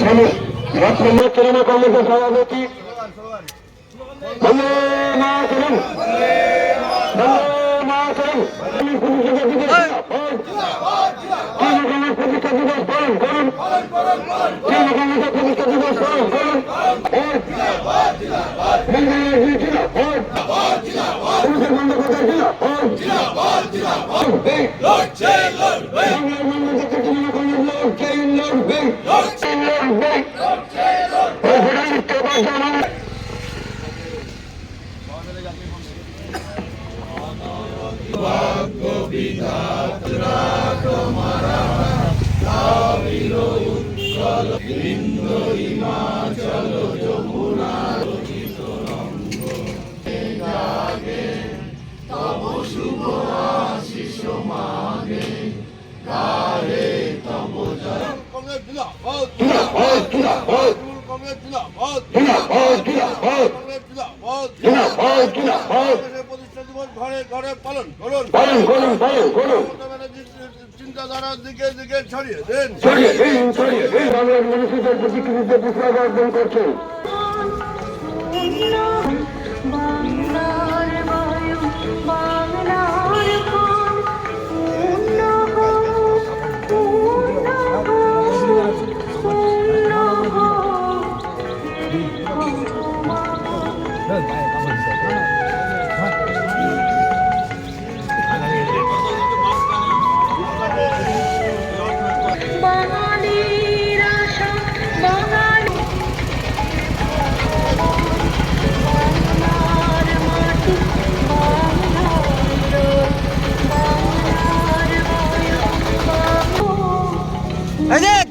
স্বামী ছাত্র কংগ্রেসের সভাপতি। প্রতিষ্ঠা দিবস বাংলাদেশ জিন্দাবাদ পুলিশের বন্দ্যোপাধ্যায় জিন্দাবাদ লড়ছে লড়বে কংগ্রেস জিন্দাবাদ তৃণমূল কংগ্রেস জিন্দাবাদ কংগ্রেস জিন্দাবাদ কংগ্রেসের প্রতিষ্ঠা দিবস ঘরে ঘরে পালন করুন করুন করুন মমতা ব্যানার্জির চিন্তাধারার দিকে দিকে ছড়িয়ে দিন। ছড়িয়ে দিন ছড়িয়ে দিন। বাংলার মানুষের প্রতিকৃতিতে পুষ্পাগ অর্জন করছেন। বাংলার বায়ু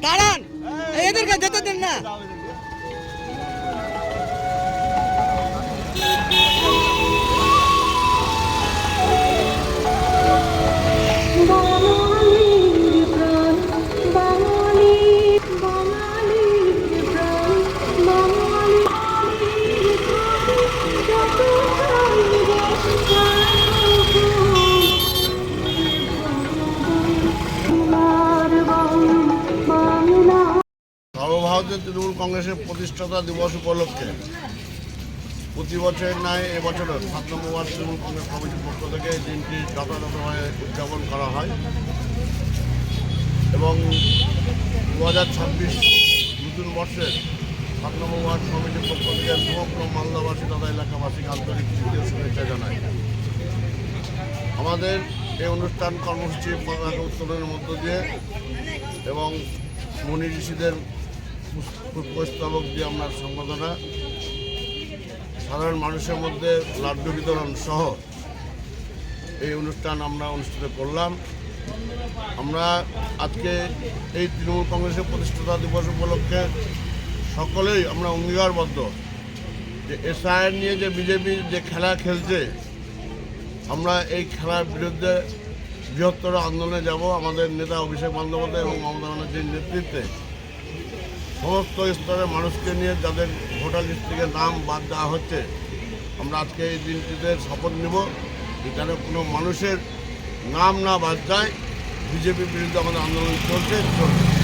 দাঁড়ান। এদেরকে যেতে দিন না। সর্বভারতীয় তৃণমূল কংগ্রেসের প্রতিষ্ঠাতা দিবস উপলক্ষে প্রতি বছরের নয় এবছরের সাত নম্বর তৃণমূল কংগ্রেস কমিটির পক্ষ থেকে এই দিনটি যথাযথভাবে উদযাপন করা হয়। এবং দু হাজার ছাব্বিশ নতুন বর্ষের সাত নম্বর ওয়ার্ড কমিটির পক্ষ থেকে সমগ্র মালদাবাসী তথা এলাকাবাসীকে আন্তরিক শুভেচ্ছা জানায় আমাদের এই অনুষ্ঠান কর্মসূচি পতাকা উত্তোলনের মধ্য দিয়ে এবং মনি ঋষিদের পুষ্পস্তবক দিয়ে আমরা সম্বোধনা। সাধারণ মানুষের মধ্যে লাড্ডু বিতরণ সহ এই অনুষ্ঠান আমরা অনুষ্ঠিত করলাম। আমরা আজকে এই তৃণমূল কংগ্রেসের প্রতিষ্ঠাতা দিবস উপলক্ষে সকলেই আমরা অঙ্গীকারবদ্ধ। যে এসআইআর নিয়ে যে বিজেপি যে খেলা খেলছে, আমরা এই খেলার বিরুদ্ধে বৃহত্তর আন্দোলনে যাব। আমাদের নেতা অভিষেক বন্দ্যোপাধ্যায় এবং মমতা ব্যানার্জির নেতৃত্বে সমস্ত স্তরের মানুষকে নিয়ে যাদের ভোটার লিস্ট থেকে নাম বাদ দেওয়া হচ্ছে, আমরা আজকে এই দিনটিতে শপথ নেব যেখানে কোনো মানুষের নাম না বাদ যায়, বিজেপির বিরুদ্ধে আমাদের আন্দোলন চলছে চলছে